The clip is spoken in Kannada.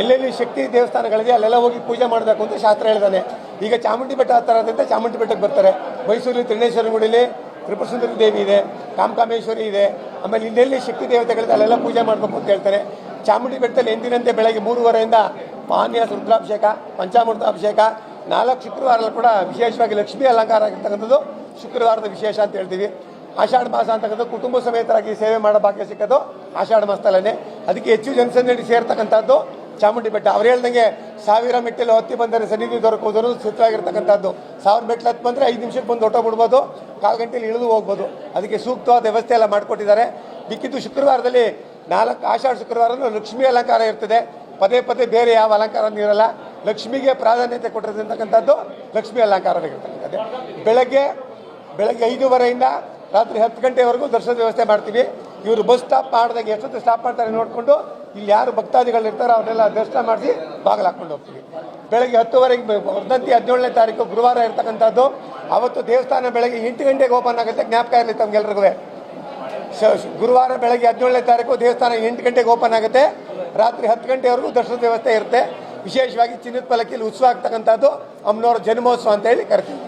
ಎಲ್ಲೆಲ್ಲಿ ಶಕ್ತಿ ದೇವಸ್ಥಾನಗಳಿದೆ, ಅಲ್ಲೆಲ್ಲ ಹೋಗಿ ಪೂಜೆ ಮಾಡಬೇಕು ಅಂತ ಶಾಸ್ತ್ರ ಹೇಳ್ತಾನೆ ಈಗ ಚಾಮುಂಡಿ ಬೆಟ್ಟ ಹತ್ತಿರದಿಂದ ಚಾಮುಂಡಿ ಬೆಟ್ಟಕ್ಕೆ ಬರ್ತಾರೆ. ಮೈಸೂರಲ್ಲಿ ತ್ರಿನೇಶ್ವರ ಗುಡಿಲಿ ತ್ರಿಪುರಸುಂದರಿ ದೇವಿ ಇದೆ, ಕಾಮಕಾಮೇಶ್ವರಿ ಇದೆ. ಆಮೇಲೆ ಇಲ್ಲೆಲ್ಲಿ ಶಕ್ತಿ ದೇವತೆಗಳಿದೆ, ಅಲ್ಲೆಲ್ಲ ಪೂಜೆ ಮಾಡಬೇಕು ಅಂತ ಹೇಳ್ತಾರೆ. ಚಾಮುಂಡಿ ಬೆಟ್ಟದಲ್ಲಿ ಎಂದಿನಂತೆ ಬೆಳಗ್ಗೆ ಮೂರುವರೆಯಿಂದ ಮಾನ್ಯ ರುದ್ರಾಭಿಷೇಕ, ಪಂಚಾಮೃತಾಭಿಷೇಕ, ನಾಲ್ಕು ಶುಕ್ರವಾರ ಕೂಡ ವಿಶೇಷವಾಗಿ ಲಕ್ಷ್ಮೀ ಅಲಂಕಾರ ಆಗಿರ್ತಕ್ಕಂಥದ್ದು ಶುಕ್ರವಾರದ ವಿಶೇಷ ಅಂತ ಹೇಳ್ತೀವಿ. ಆಷಾಢ ಮಾಸ ಅಂತಕ್ಕಂಥದ್ದು ಕುಟುಂಬ ಸಮೇತರಾಗಿ ಸೇವೆ ಮಾಡೋ ಭಾಗ್ಯ ಸಿಕ್ಕದು ಆಷಾಢ ಮಾಸದಲ್ಲೇ ಅದಕ್ಕೆ ಹೆಚ್ಚು ಜನಸಂದಣಿ ಸೇರ್ತಕ್ಕಂಥದ್ದು ಚಾಮುಂಡಿ ಬೆಟ್ಟ. ಅವ್ರು ಹೇಳ್ದಂಗೆ ಸಾವಿರ ಮೆಟ್ಟಿಲು ಹತ್ತಿ ಬಂದರೆ ಸನ್ನಿಧಿ ದೊರಕುವುದು ಅನ್ನೋದು ಸಿದ್ಧವಾಗಿರ್ತಕ್ಕಂಥದ್ದು ಸಾವಿರ ಮೆಟ್ಲು ಹತ್ತು ಬಂದರೆ ಐದು ನಿಮಿಷಕ್ಕೆ ಬಂದು ಹೊಟ್ಟೋಗ್ಬಿಡ್ಬೋದು ಕಾಲು ಗಂಟೆಲಿ ಇಳಿದು ಹೋಗ್ಬೋದು. ಅದಕ್ಕೆ ಸೂಕ್ತವಾದ ವ್ಯವಸ್ಥೆ ಎಲ್ಲ ಮಾಡಿಕೊಟ್ಟಿದ್ದಾರೆ. ಬಿಕ್ಕಿದ್ದು ಶುಕ್ರವಾರದಲ್ಲಿ ನಾಲ್ಕು ಆಷಾಢ ಶುಕ್ರವಾರನೂ ಲಕ್ಷ್ಮೀ ಅಲಂಕಾರ ಇರ್ತದೆ. ಪದೇ ಪದೇ ಬೇರೆ ಯಾವ ಅಲಂಕಾರನೂ ಇರಲ್ಲ. ಲಕ್ಷ್ಮಿಗೆ ಪ್ರಾಧಾನ್ಯತೆ ಕೊಟ್ಟಿರ್ತಕ್ಕಂಥದ್ದು ಲಕ್ಷ್ಮೀ ಅಲಂಕಾರವಾಗಿರ್ತಕ್ಕಂಥದ್ದು. ಬೆಳಗ್ಗೆ ಬೆಳಗ್ಗೆ ಐದೂವರೆಯಿಂದ ರಾತ್ರಿ ಹತ್ತು ಗಂಟೆವರೆಗೂ ದರ್ಶನದ ವ್ಯವಸ್ಥೆ ಮಾಡ್ತೀವಿ. ಇವರು ಬಸ್ ಸ್ಟಾಪ್ ಮಾಡಿದಾಗ ಎಷ್ಟೊತ್ತು ಸ್ಟಾಪ್ ಮಾಡ್ತಾರೆ ನೋಡಿಕೊಂಡು ಇಲ್ಲಿ ಯಾರು ಭಕ್ತಾದಿಗಳು ಇರ್ತಾರೋ ಅವ್ರನ್ನೆಲ್ಲ ದರ್ಶನ ಮಾಡಿಸಿ ಬಾಗಿಲು ಹಾಕ್ಕೊಂಡು ಹೋಗ್ತೀವಿ. ಬೆಳಗ್ಗೆ ಹತ್ತುವರೆಗೆ ವರ್ಧಂತಿ ಹದಿನೇಳನೇ ತಾರೀಕು ಗುರುವಾರ ಇರ್ತಕ್ಕಂಥದ್ದು. ಅವತ್ತು ದೇವಸ್ಥಾನ ಬೆಳಗ್ಗೆ ಎಂಟು ಗಂಟೆಗೆ ಓಪನ್ ಆಗುತ್ತೆ. ಜ್ಞಾಪಕ ಇರಲಿ ತಮ್ಗೆಲ್ರಿಗೂ ಗುರುವಾರ ಬೆಳಗ್ಗೆ ಹದಿನೇಳನೇ ತಾರೀಕು ದೇವಸ್ಥಾನ ಎಂಟು ಗಂಟೆಗೆ ಓಪನ್ ಆಗುತ್ತೆ. ರಾತ್ರಿ ಹತ್ತು ಗಂಟೆವರೆಗೂ ದರ್ಶನದ ವ್ಯವಸ್ಥೆ ಇರುತ್ತೆ. ವಿಶೇಷವಾಗಿ ಚಿನ್ನದ ಪಲ್ಲಕ್ಕಿಯಲ್ಲಿ ಉತ್ಸವ ಆಗ್ತಕ್ಕಂಥದ್ದು. ಅಮ್ಮನವರ ಜನ್ಮೋತ್ಸವ ಅಂತ ಹೇಳಿ ಕರಿತೀವಿ.